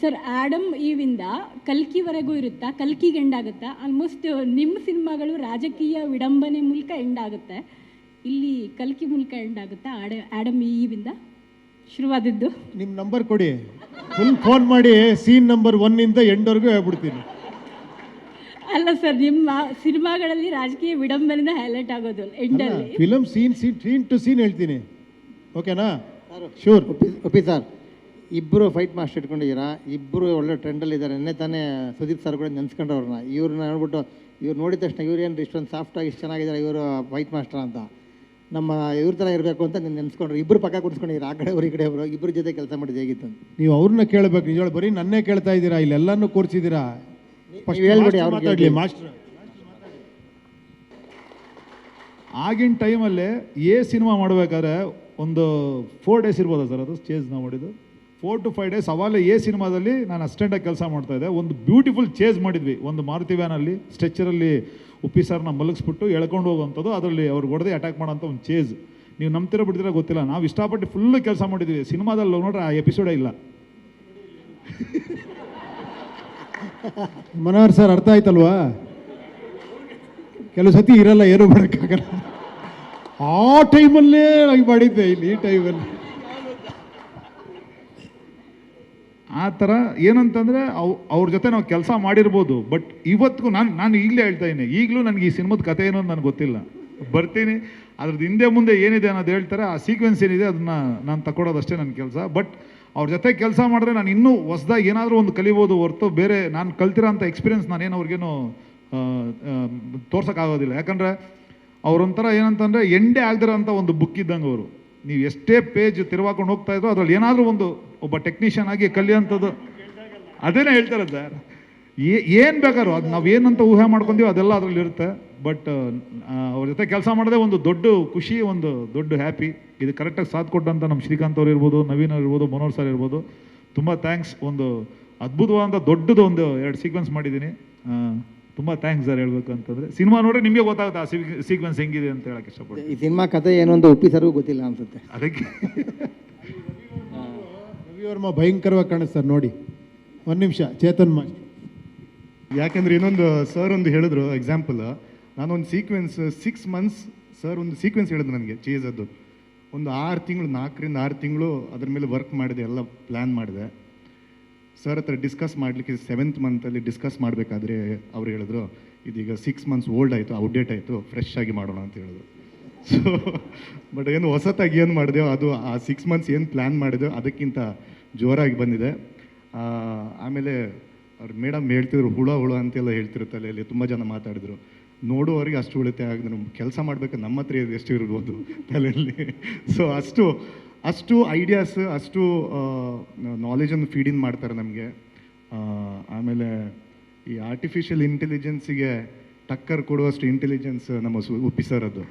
Sir Adam ಈವಿಂದ ಕಲ್ಕಿವರೆಗೂ ಇರುತ್ತಾ? ಕಲ್ಕಿಗೆ end ಆಗುತ್ತಾ? Almost ನಿಮ್ಮ ಸಿನಿಮಾಗಳು ರಾಜಕೀಯ ವಿಡಂಬನೆ ಮೂಲಕ ಎಂಡ್ ಆಗುತ್ತೆ. ಇಲ್ಲಿ ಕಲ್ಕಿ ಮೂಲಕ ಎಂಡ್ ಆಗುತ್ತಾ? ಆಡ ಆಡಮ್ ಈವಿಂದ? ಶುರುವಾದದ್ದು. ನಿಮ್ಮ ನಂಬರ್ ಕೊಡಿ. ಫುಲ್ ಫೋನ್ ಮಾಡಿ ಸೀನ್ ನಂಬರ್ ಒನ್ನಿಂದ ಎಂಡ್ವರೆಗೂ ಹೇಳ್ಬಿಡ್ತೀನಿ. ಅಲ್ಲ ಸರ್ ನಿಮ್ಮ ಸಿನಿಮಾಗಳಲ್ಲಿ ರಾಜಕೀಯ ವಿಡಂಬನೆನ ಹೈಲೈಟ್ ಆಗೋದು ಎಂಡಲ್ಲಿ film scene scene scene to scene ಹೇಳ್ತೀನಿ. ಓಕೆನಾ ಶೂರ್ ಓಪಿ ಒಪ್ಪಿ ಸರ್. ಇಬ್ಬರು ಫೈಟ್ ಮಾಸ್ಟರ್ ಇಟ್ಕೊಂಡಿದ್ದೀರಾ? ಇಬ್ಬರು ಒಳ್ಳೆ ಟ್ರೆಂಡಲ್ಲಿ ಇದ್ದಾರೆ. ನಿನ್ನೆ ತಾನೇ ಸುದೀಪ್ ಸರ್ ಕೂಡ ನೆನ್ಸ್ಕೊಂಡ್ರು ಅವ್ರನ್ನ ಇವ್ರನ್ನ ನೋಡ್ಬಿಟ್ಟು ಇವ್ರು ನೋಡಿದ ತಕ್ಷಣ ಇವ್ರು ಏನು ಇಷ್ಟೊಂದು ಸಾಫ್ಟಾಗಿ ಇಷ್ಟು ಚೆನ್ನಾಗಿದ್ದಾರೆ ಇವರು ಫೈಟ್ ಮಾಸ್ಟರ್ ಅಂತ. ನಮ್ಮ ಇವ್ರ ಥರ ಇರಬೇಕು ಅಂತ ನೀನು ನೆನ್ಸ್ಕೊಂಡ್ರು. ಇಬ್ಬರು ಪಕ್ಕ ಕುಡಿಸ್ಕೊಂಡಿದ್ದೀರಾ ಆ ಕಡೆ ಅವ್ರು ಈ ಕಡೆ ಅವರು. ಇಬ್ಬರ ಜೊತೆ ಕೆಲಸ ಮಾಡಿದ್ದು ಹೇಗಿತ್ತು ನೀವು ಅವ್ರನ್ನ ಕೇಳಬೇಕು. ನಿಜ ಬರೀ ನನ್ನೇ ಕೇಳ್ತಾ ಇದ್ದೀರಾ? ಇಲ್ಲೆಲ್ಲನೂ ಕೂರಿಸಿದ್ದೀರಾ? ಹೇಳ್ಬಿಡಿ ಮಾಸ್ಟರ್. ಆಗಿನ ಟೈಮಲ್ಲಿ ಏ ಸಿನಿಮಾ ಮಾಡಬೇಕಾದ್ರೆ ಒಂದು ಫೋರ್ ಡೇಸ್ ಇರ್ಬೋದಾ ಸರ್ ಅದು? ಸ್ಟೇಜ್ ನಾವು ಮಾಡಿದ್ದು? ಫೋರ್ ಟು ಫೈವ್ ಡೇಸ್ ಅವಾಗಲೇ ಎ ಸಿನಿಮಾದಲ್ಲಿ ನಾನು ಅಸ್ಟೆಂಟಾಗಿ ಕೆಲಸ ಮಾಡ್ತಾ ಇದ್ದೆ. ಒಂದು ಬ್ಯೂಟಿಫುಲ್ ಚೇಸ್ ಮಾಡಿದ್ವಿ. ಒಂದು ಮಾರುತಿ ವ್ಯಾನಲ್ಲಿ ಸ್ಟ್ರೆಚರಲ್ಲಿ ಉಪ್ಪಿ ಸರ್ನ ಮಲಗಿಸ್ಬಿಟ್ಟು ಎಳ್ಕೊಂಡು ಹೋಗುವಂಥದ್ದು. ಅದರಲ್ಲಿ ಅವ್ರು ಹೊಡೆದೇ ಅಟ್ಯಾಕ್ ಮಾಡೋಂಥ ಒಂದು ಚೇಸ್ ನೀವು ನಂಬ್ತಿರೋ ಬಿಡ್ತೀರ ಗೊತ್ತಿಲ್ಲ. ನಾವು ಇಷ್ಟಪಟ್ಟು ಫುಲ್ಲು ಕೆಲಸ ಮಾಡಿದ್ವಿ. ಸಿನಿಮಾದಲ್ಲಿ ನೋಡ್ರೆ ಆ ಎಪಿಸೋಡೇ ಇಲ್ಲ. ಮನೋಹರ್ ಸರ್, ಅರ್ಥ ಆಯ್ತಲ್ವಾ? ಕೆಲವು ಸತಿ ಇರಲ್ಲ, ಏನೂ ಮಾಡೋಕ್ಕಾಗಲ್ಲ. ಆ ಟೈಮಲ್ಲೇ ಮಾಡಿದ್ದೆ, ಇಲ್ಲಿ ಈ ಟೈಮಲ್ಲಿ ಆ ಥರ ಏನಂತಂದರೆ ಅವ್, ಅವ್ರ ಜೊತೆ ನಾವು ಕೆಲಸ ಮಾಡಿರ್ಬೋದು ಬಟ್ ಇವತ್ತಿಗೂ ನಾನು ನಾನು ಈಗಲೇ ಹೇಳ್ತಾ ಇದ್ದೀನಿ, ಈಗಲೂ ನನಗೆ ಈ ಸಿನಿಮಾದ ಕಥೆ ಏನೋ ನನಗೆ ಗೊತ್ತಿಲ್ಲ. ಬರ್ತೀನಿ ಅದ್ರದ್ದು ಹಿಂದೆ ಮುಂದೆ ಏನಿದೆ ಅನ್ನೋದು ಹೇಳ್ತಾರೆ, ಆ ಸೀಕ್ವೆನ್ಸ್ ಏನಿದೆ ಅದನ್ನು ನಾನು ತಗೊಳೋದಷ್ಟೇ ನನ್ನ ಕೆಲಸ ಬಟ್ ಅವ್ರ ಜೊತೆ ಕೆಲಸ ಮಾಡಿದ್ರೆ ನಾನು ಇನ್ನೂ ಹೊಸ್ದಾಗಿ ಏನಾದರೂ ಒಂದು ಕಲಿಬೋದು ಹೊರತು ಬೇರೆ ನಾನು ಕಲ್ತಿರೋ ಅಂಥ ಎಕ್ಸ್ಪೀರಿಯನ್ಸ್ ನಾನೇನು ಅವ್ರಿಗೇನು ತೋರ್ಸೋಕ್ಕಾಗೋದಿಲ್ಲ. ಯಾಕಂದರೆ ಅವ್ರೊಂಥರ ಏನಂತಂದರೆ ಎಂಡೇ ಆಗದಿರೋ ಅಂಥ ಒಂದು ಬುಕ್ ಇದ್ದಂಗೆ ಅವರು. ನೀವು ಎಷ್ಟೇ ಪೇಜ್ ತಿರುವಾಕೊಂಡು ಹೋಗ್ತಾ ಅದರಲ್ಲಿ ಅದ್ರಲ್ಲಿ ಏನಾದರೂ ಒಂದು ಒಬ್ಬ ಟೆಕ್ನಿಷಿಯನ್ ಆಗಿ ಕಲಿಯೋಂಥದ್ದು ಅದೇನೇ ಹೇಳ್ತಾರೆ ಸರ್ ಏನು ಬೇಕಾದ್ರು ಅದು ನಾವು ಏನಂತ ಊಹೆ ಮಾಡ್ಕೊಂತೀವಿ ಅದೆಲ್ಲ ಅದರಲ್ಲಿ ಇರುತ್ತೆ. ಬಟ್ ಅವ್ರ ಜೊತೆ ಕೆಲಸ ಮಾಡೋದೇ ಒಂದು ದೊಡ್ಡ ಖುಷಿ ಒಂದು ದೊಡ್ಡ ಹ್ಯಾಪಿ ಇದು ಕರೆಕ್ಟಾಗಿ ಸಾಥ್ ಕೊಟ್ಟಂಥ ನಮ್ಮ ಶ್ರೀಕಾಂತ್ ಅವ್ರು ಇರ್ಬೋದು ನವೀನ್ ಅವ್ರು ಇರ್ಬೋದು ಮನೋಹರ್ ಸರ್ ಇರ್ಬೋದು. ತುಂಬ ಥ್ಯಾಂಕ್ಸ್ ಒಂದು ಅದ್ಭುತವಾದಂಥ ದೊಡ್ಡದು ಒಂದು ಎರಡು ಸೀಕ್ವೆನ್ಸ್ ಮಾಡಿದ್ದೀನಿ. ತುಂಬ ಥ್ಯಾಂಕ್ಸ್ ಸರ್ ಹೇಳ್ಬೇಕು ಅಂತಂದರೆ. ಸಿನಿಮಾ ನೋಡ್ರೆ ನಿಮಗೆ ಗೊತ್ತಾಗುತ್ತೆ ಆ ಸೀಕ್ವೆನ್ಸ್ ಹೆಂಗಿದೆ ಅಂತ ಹೇಳಕ್ಕೆ ಇಷ್ಟಪಡ್ತೀನಿ. ಈ ಸಿನಿಮಾ ಕಥೆ ಏನೊಂದು ಅಂತ ಸರ್ಗೂ ಗೊತ್ತಿಲ್ಲ ಅನ್ಸುತ್ತೆ. ಅದಕ್ಕೆ. ರವಿವರ್ಮ ಭಯಂಕರವಾಗಿ ಕಾಣಿಸ್ತಾರೆ ನೋಡಿ. ಒಂದು ನಿಮಿಷ, ಚೇತನ್ ಮಾಸ್ಟರ್. ಯಾಕೆಂದ್ರೆ ಇನ್ನೊಂದು ಸರ್ ಒಂದು ಹೇಳಿದ್ರು ಎಕ್ಸಾಂಪಲ್ ನಾನೊಂದು ಸೀಕ್ವೆನ್ಸ್ ಸಿಕ್ಸ್ ಮಂತ್ಸ್ ಸರ್ ಒಂದು ಸೀಕ್ವೆನ್ಸ್ ಹೇಳಿದ್ರು ನನಗೆ ಚೀಸದ್ದು ಒಂದು ಆರು ತಿಂಗಳು, ನಾಲ್ಕರಿಂದ ಆರು ತಿಂಗಳು ಅದ್ರ ಮೇಲೆ ವರ್ಕ್ ಮಾಡಿದೆ, ಎಲ್ಲ ಪ್ಲ್ಯಾನ್ ಮಾಡಿದೆ. ಸರ್ ಹತ್ರ ಡಿಸ್ಕಸ್ ಮಾಡಲಿಕ್ಕೆ ಸೆವೆಂತ್ ಮಂತಲ್ಲಿ ಡಿಸ್ಕಸ್ ಮಾಡಬೇಕಾದ್ರೆ ಅವ್ರು ಹೇಳಿದ್ರು, ಇದೀಗ ಸಿಕ್ಸ್ ಮಂತ್ಸ್ ಓಲ್ಡ್ ಆಯಿತು ಔಟ್ಡೇಟ್ ಆಯಿತು ಫ್ರೆಶ್ ಆಗಿ ಮಾಡೋಣ ಅಂತ ಹೇಳಿದ್ರು. ಸೊ ಬಟ್ ಏನು ಹೊಸತಾಗಿ ಏನು ಮಾಡಿದೆವು ಅದು ಆ ಸಿಕ್ಸ್ ಮಂತ್ಸ್ ಏನು ಪ್ಲ್ಯಾನ್ ಮಾಡಿದೆವು ಅದಕ್ಕಿಂತ ಜೋರಾಗಿ ಬಂದಿದೆ. ಆಮೇಲೆ ಅವ್ರು ಮೇಡಮ್ ಹೇಳ್ತಿದ್ರು, ಹುಳ ಹುಳ ಅಂತೆಲ್ಲ ಹೇಳ್ತಿರು ತಲೆಯಲ್ಲಿ, ತುಂಬ ಜನ ಮಾತಾಡಿದ್ರು. ನೋಡುವವರಿಗೆ ಅಷ್ಟು ಉಳಿತಾಯ ಆಗಿದೆ. ನಮ್ಮ ಕೆಲಸ ಮಾಡಬೇಕು, ನಮ್ಮ ಹತ್ರ ಎಷ್ಟು ಇರ್ಬೋದು ತಲೆಯಲ್ಲಿ. ಸೊ ಅಷ್ಟು ಅಷ್ಟು ಐಡಿಯಾಸ್ ಅಷ್ಟು ನಾಲೆಜನ್ನು ಫೀಡ್ ಇನ್ ಮಾಡ್ತಾರೆ ನಮಗೆ. ಆಮೇಲೆ ಈ ಆರ್ಟಿಫಿಷಿಯಲ್ ಇಂಟೆಲಿಜೆನ್ಸಿಗೆ ಟಕ್ಕರ್ ಕೊಡುವಷ್ಟು ಇಂಟೆಲಿಜೆನ್ಸ್ ನಮ್ಮ ಸು, ಉಪ್ಪಿಸರದ್ದು.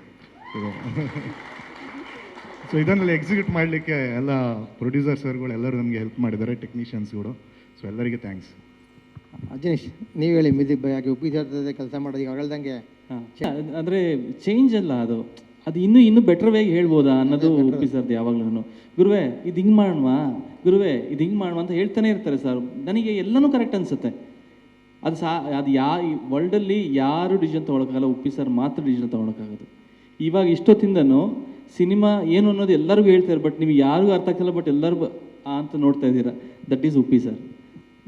ಸೊ ಇದನ್ನೆಲ್ಲ ಎಕ್ಸಿಕ್ಯೂಟ್ ಮಾಡಲಿಕ್ಕೆ ಎಲ್ಲ ಪ್ರೊಡ್ಯೂಸರ್ ಸರ್ಗಳು ಎಲ್ಲರೂ ನಮಗೆ ಹೆಲ್ಪ್ ಮಾಡಿದ್ದಾರೆ ಟೆಕ್ನಿಷಿಯನ್ಸ್ಗಳು ಸೊ ಎಲ್ಲರಿಗೆ ಥ್ಯಾಂಕ್ಸ್ ಅಜನೀಶ್ ನೀವು ಹೇಳಿ ಮ್ಯೂಸಿಕ್ ಯಾಕೆ ಉಪ್ಪಿ ಸರ್ ಜೊತೆ ಕೆಲಸ ಮಾಡೋದು ಈಗ ಹೇಳ್ದಂಗೆ ಅಂದರೆ ಚೇಂಜ್ ಅಲ್ಲ ಅದು. ಅದು ಇನ್ನೂ ಇನ್ನೂ ಬೆಟರ್ ವೇಗೆ ಹೇಳ್ಬೋದಾ ಅನ್ನೋದು ಉಪ್ಪಿ ಸರ್ ಯಾವಾಗಲೂ ಗುರುವೇ ಇದು ಹಿಂಗೆ ಮಾಡೋಣ ಗುರುವೇ ಇದು ಹಿಂಗೆ ಮಾಡುವ ಅಂತ ಹೇಳ್ತಾನೆ ಇರ್ತಾರೆ ಸರ್ ನನಗೆ ಎಲ್ಲನೂ ಕರೆಕ್ಟ್ ಅನಿಸುತ್ತೆ. ಅದು ಸಾ ಅದು ಯಾ ವರ್ಲ್ಡಲ್ಲಿ ಯಾರು ಡಿಸಿಷನ್ ತೊಗೊಳಕ್ಕಾಗಲ್ಲ ಉಪ್ಪಿ ಸರ್ ಮಾತ್ರ ಡಿಸಿಷನ್ ತೊಗೊಳಕ್ಕಾಗೋದು. ಇವಾಗ ಇಷ್ಟೊತ್ತಿಂದನೂ ಸಿನಿಮಾ ಏನು ಅನ್ನೋದು ಎಲ್ಲರಿಗೂ ಹೇಳ್ತಾರೆ ಬಟ್ ನಿಮ್ಗೆ ಯಾರಿಗೂ ಅರ್ಥ ಆಗಲ್ಲ ಬಟ್ ಎಲ್ಲರೂ ಆ ಅಂತ ನೋಡ್ತಾ ಇದ್ದೀರಾ? ದಟ್ ಈಸ್ ಉಪ್ಪಿ ಸರ್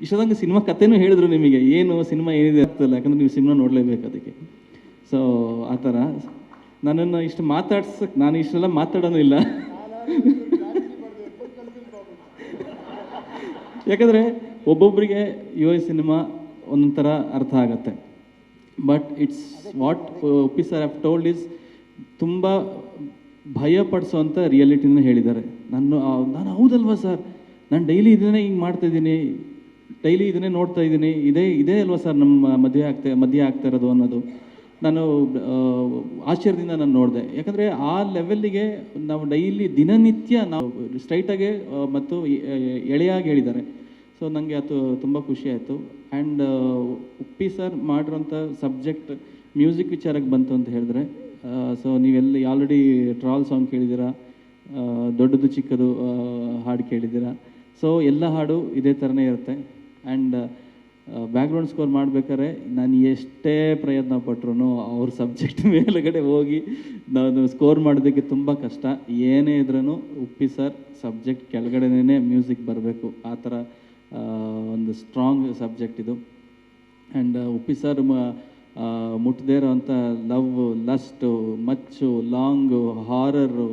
ಇಷ್ಟದಂಗೆ ಸಿನಿಮಾ ಕಥೆನೂ ಹೇಳಿದ್ರು ನಿಮಗೆ, ಏನು ಸಿನಿಮಾ ಏನಿದೆ ಆಗ್ತಲ್ಲ ಯಾಕಂದ್ರೆ ನೀವು ಸಿನಿಮಾ ನೋಡಲೇಬೇಕು ಅದಕ್ಕೆ. ಸೊ ಆ ಥರ. ನನ್ನನ್ನು ಇಷ್ಟು ಮಾತಾಡ್ಸಕ್ಕೆ ನಾನು ಇಷ್ಟೆಲ್ಲ ಮಾತಾಡೋನು ಇಲ್ಲ. ಯಾಕಂದರೆ ಒಬ್ಬೊಬ್ಬರಿಗೆ ಯುವ ಸಿನಿಮಾ ಒಂಥರ ಅರ್ಥ ಆಗತ್ತೆ. But it's what Uppi sir have told is ತುಂಬ ಭಯ ಪಡಿಸೋವಂಥ ರಿಯಾಲಿಟಿನ ಹೇಳಿದ್ದಾರೆ. ನಾನು ನಾನು ಹೌದಲ್ವಾ ಸರ್? ನಾನು ಡೈಲಿ ಇದನ್ನೇ ಹಿಂಗೆ ಮಾಡ್ತಾ ಇದ್ದೀನಿ. ಡೈಲಿ ಇದನ್ನೇ ನೋಡ್ತಾ ಇದ್ದೀನಿ. ಇದೇ ಇದೇ ಅಲ್ವಾ ಸರ್ ನಮ್ಮ ಮದುವೆ ಆಗ್ತಾ ಮದುವೆ ಆಗ್ತಾ ಇರೋದು ಅನ್ನೋದು. ನಾನು ಆಶ್ಚರ್ಯದಿಂದ ನಾನು ನೋಡಿದೆ. ಯಾಕಂದರೆ ಆ ಲೆವೆಲ್ಲಿಗೆ ನಾವು ಡೈಲಿ ದಿನನಿತ್ಯ ನಾವು ಸ್ಟ್ರೈಟಾಗೆ ಮತ್ತು ಎಳೆಯಾಗಿ ಹೇಳಿದ್ದಾರೆ. ಸೊ ನನಗೆ ಅದು ತುಂಬ ಖುಷಿ ಆಯಿತು. ಆ್ಯಂಡ್ ಉಪ್ಪಿ ಸರ್ ಮಾಡಿರೋಂಥ ಸಬ್ಜೆಕ್ಟ್ ಮ್ಯೂಸಿಕ್ ವಿಚಾರಕ್ಕೆ ಬಂತು ಅಂತ ಹೇಳಿದ್ರೆ ಸೊ ನೀವೆಲ್ಲ ಆಲ್ರೆಡಿ ಟ್ರಾಲ್ ಸಾಂಗ್ ಕೇಳಿದ್ದೀರಾ? ದೊಡ್ಡದು ಚಿಕ್ಕದು ಹಾಡು ಕೇಳಿದ್ದೀರಾ? ಸೊ ಎಲ್ಲ ಹಾಡು ಇದೇ ಥರನೇ ಇರುತ್ತೆ. ಆ್ಯಂಡ್ ಬ್ಯಾಕ್ಗ್ರೌಂಡ್ ಸ್ಕೋರ್ ಮಾಡ್ಬೇಕಾದ್ರೆ ನಾನು ಎಷ್ಟೇ ಪ್ರಯತ್ನ ಪಟ್ರು ಅವ್ರ ಸಬ್ಜೆಕ್ಟ್ ಮೇಲುಗಡೆ ಹೋಗಿ ನಾನು ಸ್ಕೋರ್ ಮಾಡೋದಕ್ಕೆ ತುಂಬ ಕಷ್ಟ. ಏನೇ ಇದ್ರೂ ಉಪ್ಪಿ ಸರ್ ಸಬ್ಜೆಕ್ಟ್ ಕೆಳಗಡೆನೇ ಮ್ಯೂಸಿಕ್ ಬರಬೇಕು. ಆ ಥರ ಒಂದು ಸ್ಟ್ರಾಂಗ್ ಸಬ್ಜೆಕ್ಟ್ ಇದು. ಆ್ಯಂಡ್ ಉಪ್ಪಿ ಸರ್ ಮುಟ್ಟದೇ ಇರೋವಂಥ ಲವ್, ಲಸ್ಟು, ಮಚ್ಚು, ಲಾಂಗು, ಹಾರರು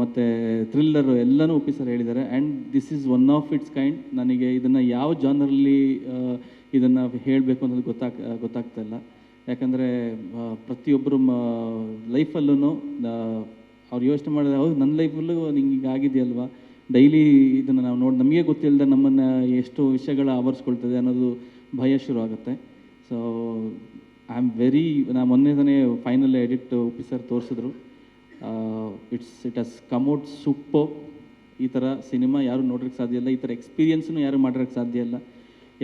ಮತ್ತು ಥ್ರಿಲ್ಲರು ಎಲ್ಲನೂ ಒಪ್ಪಿಸರ್ ಹೇಳಿದ್ದಾರೆ. And this is one of its kind ನನಗೆ ಇದನ್ನು ಯಾವ ಜಾನರಲ್ಲಿ ಇದನ್ನು ಹೇಳಬೇಕು ಅನ್ನೋದು ಗೊತ್ತಾಗ್, ಗೊತ್ತಾಗ್ತಾ ಇಲ್ಲ. ಯಾಕಂದರೆ ಪ್ರತಿಯೊಬ್ಬರು ಮ ಲೈಫಲ್ಲೂ ಅವ್ರು ಯೋಚನೆ ಮಾಡಿದ್ರೆ, ಹೌದು, ನನ್ನ ಲೈಫಲ್ಲೂ ನಿಂಗೆ ಈಗ ಆಗಿದೆಯಲ್ವಾ? ಡೈಲಿ ಇದನ್ನು ನಾವು ನೋಡಿ, ನಮಗೆ ಗೊತ್ತಿಲ್ಲದೆ ನಮ್ಮನ್ನು ಎಷ್ಟು ವಿಷಯಗಳ ಆವರಿಸ್ಕೊಳ್ತದೆ ಅನ್ನೋದು ಭಯ ಶುರು ಆಗುತ್ತೆ ಸೊ ಐ ಆಮ್ ವೆರಿ ನಾ ಮೊನ್ನೆ ತಾನೇ ಫೈನಲ್ ಎಡಿಟ್ ಸರ್ ತೋರಿಸಿದ್ರು. It's it has come out super ಈ ಥರ ಸಿನಿಮಾ ಯಾರು ನೋಡೋಕ್ಕೆ ಸಾಧ್ಯ ಇಲ್ಲ. ಈ ಥರ ಎಕ್ಸ್ಪೀರಿಯನ್ಸ್ನು ಯಾರು ಮಾಡಿರೋಕ್ಕೆ ಸಾಧ್ಯ ಇಲ್ಲ.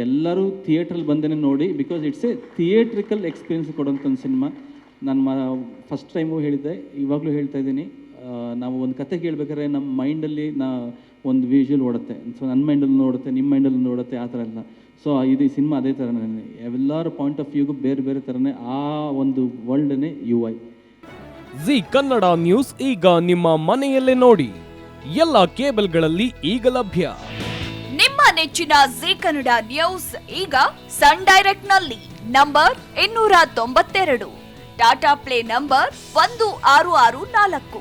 ಎಲ್ಲರೂ ಥಿಯೇಟ್ರಲ್ಲಿ ಬಂದೇ ನೋಡಿ because it's a theatrical experience ಕೊಡೋಂಥ ಒಂದು ಸಿನಿಮಾ ನಾನು ಫಸ್ಟ್ ಟೈಮು ಹೇಳಿದ್ದೆ, ಇವಾಗಲೂ ಹೇಳ್ತಾ ಇದ್ದೀನಿ. ನಾವು ಒಂದು ಕತೆ ಕೇಳಬೇಕಾದ್ರೆ ನಮ್ಮ ಮೈಂಡಲ್ಲಿ ನಾ ಒಂದು ವಿಜುವಲ್ ಓಡುತ್ತೆ. ಸೊ ನನ್ನ ಮೈಂಡಲ್ಲಿ ನೋಡುತ್ತೆ ನಿಮ್ಮ ಮೈಂಡಲ್ಲಿ ನೋಡುತ್ತೆ ಆ ಥರ ಎಲ್ಲ. ಸೊ ಇದು ಈ ಸಿನಿಮಾ ಅದೇ ಥರನೇ. ಎಲ್ಲರ ಪಾಯಿಂಟ್ ಆಫ್ ವ್ಯೂಗೂ ಬೇರೆ ಬೇರೆ ಥರನೇ ಆ ಒಂದು ವರ್ಲ್ಡನ್ನೇ U I Zee Kannada News ಈಗ ನಿಮ್ಮ ಮನೆಯಲ್ಲೇ ನೋಡಿ. ಎಲ್ಲ ಕೇಬಲ್ಗಳಲ್ಲಿ ಈಗ ಲಭ್ಯ. ನಿಮ್ಮ ನೆಚ್ಚಿನ ಜಿ ಕನ್ನಡ ನ್ಯೂಸ್ ಈಗ ಸನ್ ಡೈರೆಕ್ಟ್ನಲ್ಲಿ ನಂಬರ್ ಇನ್ನೂರ ತೊಂಬತ್ತೆರಡು. ಟಾಟಾ ಪ್ಲೇ ನಂಬರ್ ಒಂದು ಆರು ಆರು ನಾಲ್ಕು.